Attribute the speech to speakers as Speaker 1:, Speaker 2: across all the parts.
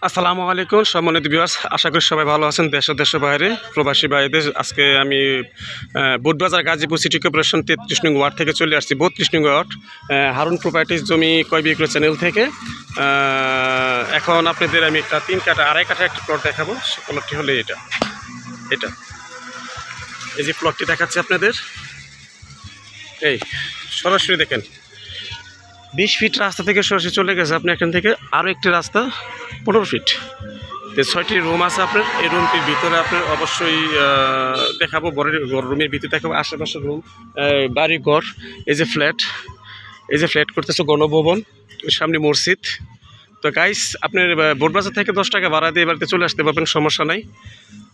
Speaker 1: আসসালামু আলাইকুম, সম্মানিত বিবাস আশা করি সবাই ভালো আছেন দেশ দেশের বাইরে। প্রবাসী ভাইদের, আজকে আমি বুধবাজার গাজীপুর সিটি কর্পোরেশন তেত্রিশ নং ওয়ার্ড থেকে চলে আসছি, বত্রিশ নং ওয়ার্ড হারুন প্রপার্টিস জমি কয় বিক্রয় চ্যানেল থেকে। এখন আপনাদের আমি একটা তিন কাটা আড়াই কাঠা একটা প্লট দেখাবো, সে প্লটটি হলো এটা এটা। এই যে প্লটটি দেখাচ্ছি আপনাদের, এই, সরাসরি দেখেন। বিশ ফিট রাস্তা থেকে সরাসরি চলে গেছে। আপনি এখান থেকে আরও একটি রাস্তা, পনেরো ফিট তো ছয়টি রুম আছে আপনার। এই রুমটির ভিতরে আপনার অবশ্যই দেখাবো। বড় রুমের ভিতরে দেখাবো। আশেপাশে রুম বাড়ি ঘর, এই যে ফ্ল্যাট এই যে ফ্ল্যাট করতেছে গণভবন, সামনে মসজিদ। তো গাইস আপনার বোটবাজার থেকে দশ টাকা ভাড়া দিয়ে বাড়িতে চলে আসতে পারবেন, সমস্যা নাই।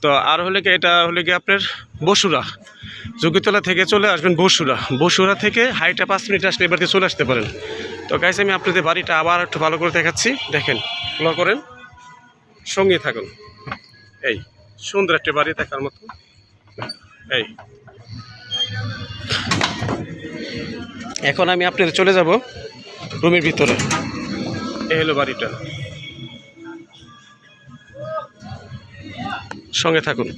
Speaker 1: তো আর হলে কি এটা হলে কি আপনার বসুরা? যোগীতলা থেকে চলে আসবেন বসুরা। বসুরা থেকে হাইটা পাঁচ মিনিট আসলে এবারে চলে আসতে পারেন। তো গাইস আমি আপনাদের বাড়িটা আবার একটু ভালো করে দেখাচ্ছি। দেখেন ফলো করেন, সঙ্গে থাকুন। এই, সুন্দর একটা বাড়ি দেখার মতো। এই। এখন আমি আপনাদের চলে যাব রুমের ভিতরে। এই হলো বাড়িটা। সঙ্গে থাকুন।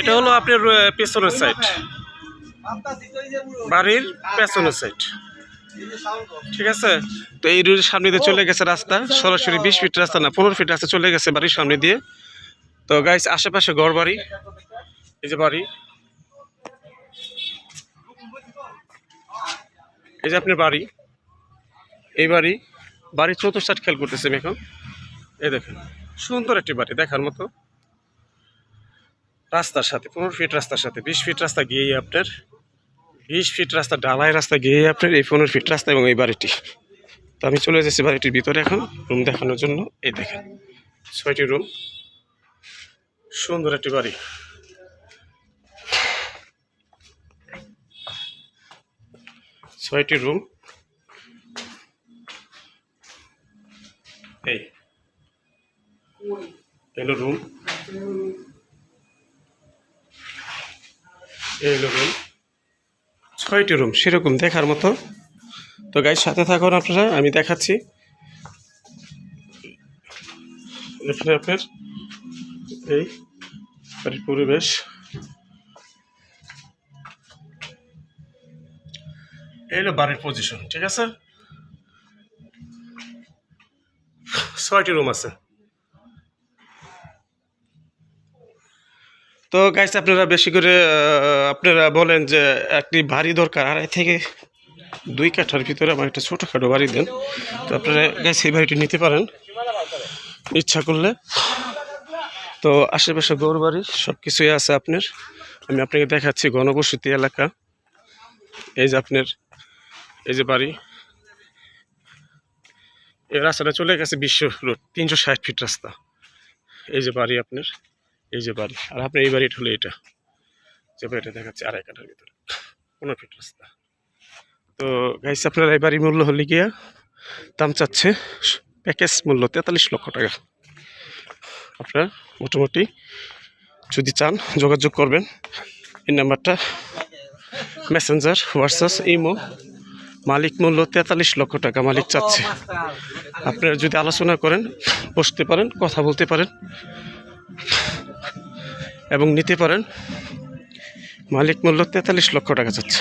Speaker 1: এটা হলো আপনার পেছনের সাইড বাড়ির পেছনের সাইড ঠিক আছে? তো এই রোডের সামনে দিয়ে চলে গেছে রাস্তা। সরাসরি বিশ ফিট রাস্তা না, পনেরো ফিট রাস্তা চলে গেছে বাড়ির সামনে দিয়ে। তো গাইস আশেপাশে ঘর বাড়ি এই যে বাড়ি। এই যে আপনার বাড়ি, এই বাড়ি বাড়ির চতুর্থাট খেয়াল করতেছি আমি এখন। এই দেখেন, সুন্দর একটি বাড়ি দেখার মতো। রাস্তার সাথে, পনেরো ফিট রাস্তার সাথে, বিশ ফিট রাস্তা গিয়েই আপনার, বিশ ফিট রাস্তা ঢালাই রাস্তা গিয়েই আপনার এই পনেরো ফিট রাস্তা এবং এই বাড়িটি। তো আমি চলে যাচ্ছি বাড়িটির ভিতরে এখন রুম দেখানোর জন্য। এই দেখেন, ছয়টি রুম সুন্দর একটি বাড়ি। ছয়টি রুম। এই। এলো রুম। এই হলো রুম। ছয়টি রুম, সেরকম দেখার মতো। তো গাইজ সাথে থাকুন আপনারা, আমি দেখাচ্ছি। এখানে আপনার এই পরিবেশ। এই হলো বাড়ির পজিশন ঠিক আছে? ছয়টি রুম আছে। তো গাইস আপনারা বেশি করে আপনারা বলেন যে একটি বাড়ি দরকার। আড়াই থেকে দুই কাঠার ভিতরে আমার একটা ছোটোখাটো বাড়ি দেন। তো আপনারা গাইস এই বাড়িটি নিতে পারেন। ইচ্ছা করলে। তো আশেপাশে গৌর বাড়ি সব কিছুই আছে আপনার। আমি আপনাকে দেখাচ্ছি গণবসতি এলাকা। এই যে আপনার এই যে বাড়ি, এই রাস্তাটা চলে গেছে বিশ্ব রোড, তিনশো ষাট ফিট রাস্তা। এই যে বাড়ি আপনার, এই যে বাড়ি। আর আপনার এই বাড়িটা হলো এটা। যে বাড়িটা দেখাচ্ছে আড়াই কাঠার ভিতরে, পনেরো ফিট রাস্তা। তো গাইস আপনার এই বাড়ির মূল্য হলে গিয়া দাম চাচ্ছে প্যাকেজ মূল্য তেতাল্লিশ লক্ষ টাকা। আপনার মোটামুটি যদি চান যোগাযোগ করবেন, এই নাম্বারটা মেসেঞ্জার হোয়াটসঅ্যাপ ইমো মালিক মূল্য তেতাল্লিশ লক্ষ টাকা মালিক চাচ্ছে। আপনারা যদি আলোচনা করেন, বসতে পারেন, কথা বলতে পারেন এবং নিতে পারেন, মালিক মূল্য তেতাল্লিশ লক্ষ টাকা চাচ্ছে।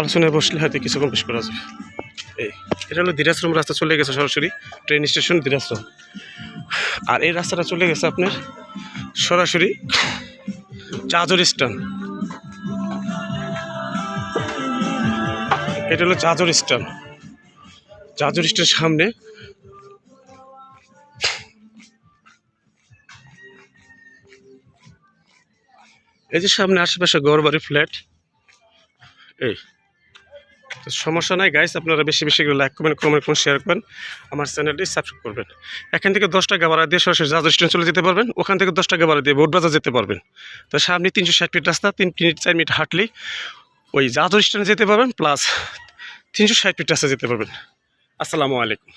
Speaker 1: আলোচনায় বসলে হয়তো কিছু কম বেশ করা যাবে। এই, এটা হলো দিরাশ্রম রাস্তা চলে গেছে সরাসরি ট্রেন স্টেশন দিরাশ্রম আর এই রাস্তাটা চলে গেছে আপনার সরাসরি চাজর স্ট্যান্ড। এটা হলো চাজর স্ট্যান্ড চাজর স্ট্যান্ডের সামনে এই যে সামনে আশেপাশে ঘর বাড়ি ফ্ল্যাট। এই। তো সমস্যা নাই গাইস আপনারা বেশি বেশি করে লাইক করবেন কমেন্ট করবেন শেয়ার করবেন। আমার চ্যানেলটি সাবস্ক্রাইব করবেন। এখান থেকে দশ টাকা দিয়ে সরাসরি জাজ স্টেশন চলে যেতে পারবেন। ওখান থেকে দশ টাকা দিয়ে বোটবাজার যেতে পারবেন। তো সামনে তিনশো ষাট ফিট রাস্তা, তিন মিনিট, চার মিনিট হাঁটলেই ওই জাহাজ স্ট্যান্ডে যেতে পারবেন প্লাস তিনশো ষাট ফিট রাস্তা যেতে পারবেন। আসসালামু আলাইকুম।